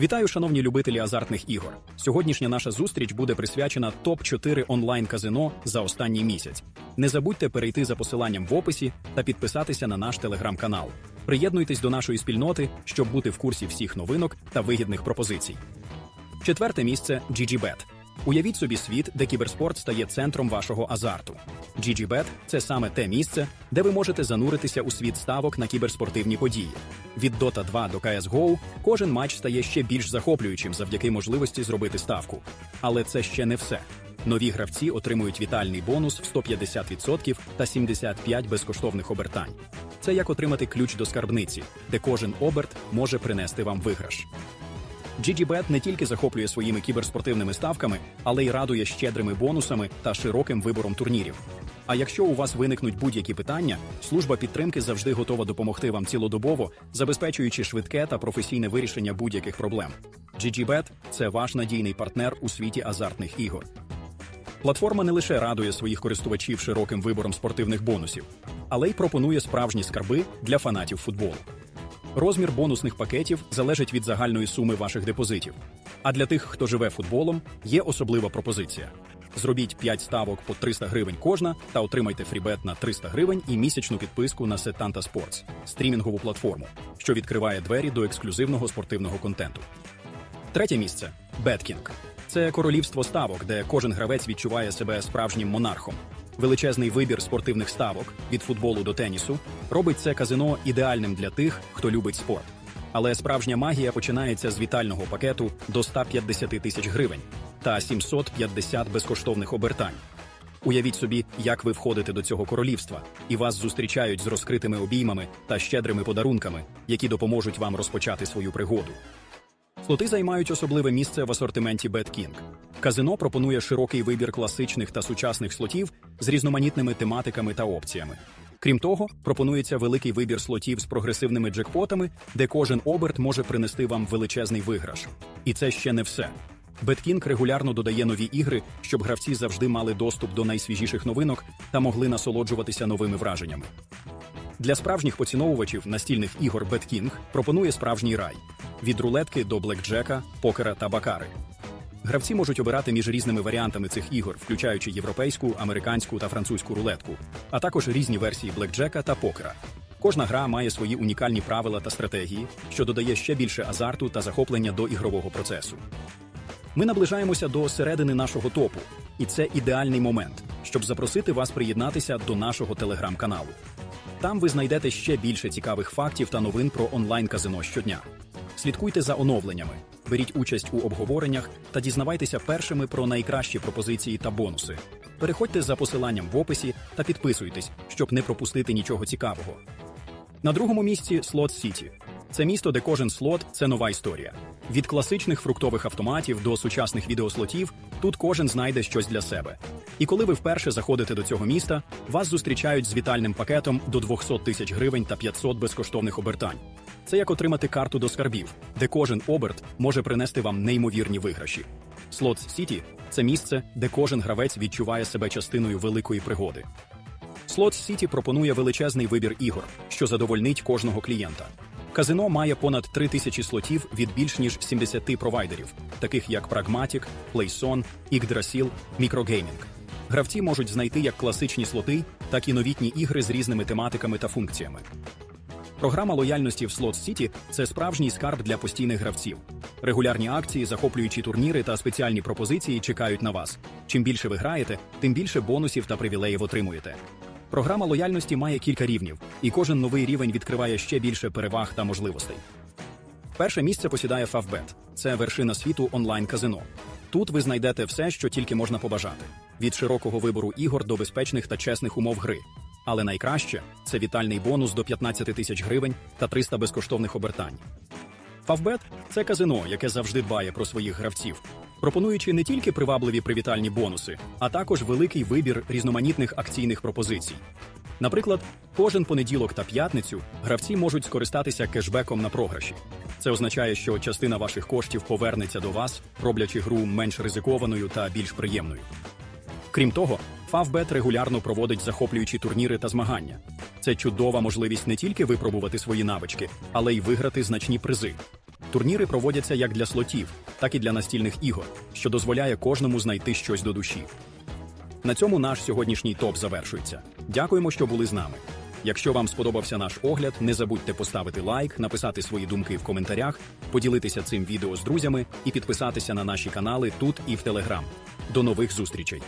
Вітаю, шановні любителі азартних ігор. Сьогоднішня наша зустріч буде присвячена топ-4 онлайн казино за останній місяць. Не забудьте перейти за посиланням в описі та підписатися на наш телеграм-канал. Приєднуйтесь до нашої спільноти, щоб бути в курсі всіх новинок та вигідних пропозицій. Четверте місце GGBet. Уявіть собі світ, де кіберспорт стає центром вашого азарту. GGBet – це саме те місце, де ви можете зануритися у світ ставок на кіберспортивні події. Від Dota 2 до CSGO кожен матч стає ще більш захоплюючим завдяки можливості зробити ставку. Але це ще не все. Нові гравці отримують вітальний бонус в 150% та 75 безкоштовних обертань. Це як отримати ключ до скарбниці, де кожен оберт може принести вам виграш. GGBet не тільки захоплює своїми кіберспортивними ставками, але й радує щедрими бонусами та широким вибором турнірів. А якщо у вас виникнуть будь-які питання, служба підтримки завжди готова допомогти вам цілодобово, забезпечуючи швидке та професійне вирішення будь-яких проблем. GGBet – це ваш надійний партнер у світі азартних ігор. Платформа не лише радує своїх користувачів широким вибором спортивних бонусів, але й пропонує справжні скарби для фанатів футболу. Розмір бонусних пакетів залежить від загальної суми ваших депозитів. А для тих, хто живе футболом, є особлива пропозиція. Зробіть 5 ставок по 300 гривень кожна та отримайте фрібет на 300 гривень і місячну підписку на Setanta Sports – стрімінгову платформу, що відкриває двері до ексклюзивного спортивного контенту. Третє місце Беткінг. Це королівство ставок, де кожен гравець відчуває себе справжнім монархом. Величезний вибір спортивних ставок від футболу до тенісу робить це казино ідеальним для тих, хто любить спорт. Але справжня магія починається з вітального пакету до 150 тисяч гривень та 750 безкоштовних обертань. Уявіть собі, як ви входите до цього королівства, і вас зустрічають з розкритими обіймами та щедрими подарунками, які допоможуть вам розпочати свою пригоду. Слоти займають особливе місце в асортименті BetKing. Казино пропонує широкий вибір класичних та сучасних слотів з різноманітними тематиками та опціями. Крім того, пропонується великий вибір слотів з прогресивними джекпотами, де кожен оберт може принести вам величезний виграш. І це ще не все. BetKing регулярно додає нові ігри, щоб гравці завжди мали доступ до найсвіжіших новинок та могли насолоджуватися новими враженнями. Для справжніх поціновувачів настільних ігор BetKing пропонує справжній рай від рулетки до блекджека, покера та бакари. Гравці можуть обирати між різними варіантами цих ігор, включаючи європейську, американську та французьку рулетку, а також різні версії блекджека та покера. Кожна гра має свої унікальні правила та стратегії, що додає ще більше азарту та захоплення до ігрового процесу. Ми наближаємося до середини нашого топу, і це ідеальний момент, щоб запросити вас приєднатися до нашого телеграм-каналу. Там ви знайдете ще більше цікавих фактів та новин про онлайн-казино щодня. Слідкуйте за оновленнями, беріть участь у обговореннях та дізнавайтеся першими про найкращі пропозиції та бонуси. Переходьте за посиланням в описі та підписуйтесь, щоб не пропустити нічого цікавого. На другому місці слот Сіті. Це місто, де кожен слот це нова історія. Від класичних фруктових автоматів до сучасних відеослотів тут кожен знайде щось для себе. І коли ви вперше заходите до цього міста, вас зустрічають з вітальним пакетом до 200 тисяч гривень та 500 безкоштовних обертань. Це як отримати карту до скарбів, де кожен оберт може принести вам неймовірні виграші. Слот Сіті це місце, де кожен гравець відчуває себе частиною великої пригоди. Слот Сіті пропонує величезний вибір ігор, що задовольнить кожного клієнта. Казино має понад 3 тисячі слотів від більш ніж 70 провайдерів, таких як Pragmatic, PlaySon, Yggdrasil, Microgaming. Гравці можуть знайти як класичні слоти, так і новітні ігри з різними тематиками та функціями. Програма лояльності в Slot City – це справжній скарб для постійних гравців. Регулярні акції, захоплюючі турніри та спеціальні пропозиції чекають на вас. Чим більше ви граєте, тим більше бонусів та привілеїв отримуєте. Програма лояльності має кілька рівнів, і кожен новий рівень відкриває ще більше переваг та можливостей. Перше місце посідає Favbet. Це вершина світу онлайн-казино. Тут ви знайдете все, що тільки можна побажати: від широкого вибору ігор до безпечних та чесних умов гри. Але найкраще це вітальний бонус до 15 тисяч гривень та 300 безкоштовних обертань. Favbet – це казино, яке завжди дбає про своїх гравців, пропонуючи не тільки привабливі привітальні бонуси, а також великий вибір різноманітних акційних пропозицій. Наприклад, кожен понеділок та п'ятницю гравці можуть скористатися кешбеком на програші. Це означає, що частина ваших коштів повернеться до вас, роблячи гру менш ризикованою та більш приємною. Крім того, Favbet регулярно проводить захоплюючі турніри та змагання. Це чудова можливість не тільки випробувати свої навички, але й виграти значні призи. Турніри проводяться як для слотів, так і для настільних ігор, що дозволяє кожному знайти щось до душі. На цьому наш сьогоднішній топ завершується. Дякуємо, що були з нами. Якщо вам сподобався наш огляд, не забудьте поставити лайк, написати свої думки в коментарях, поділитися цим відео з друзями і підписатися на наші канали тут і в Телеграм. До нових зустрічей!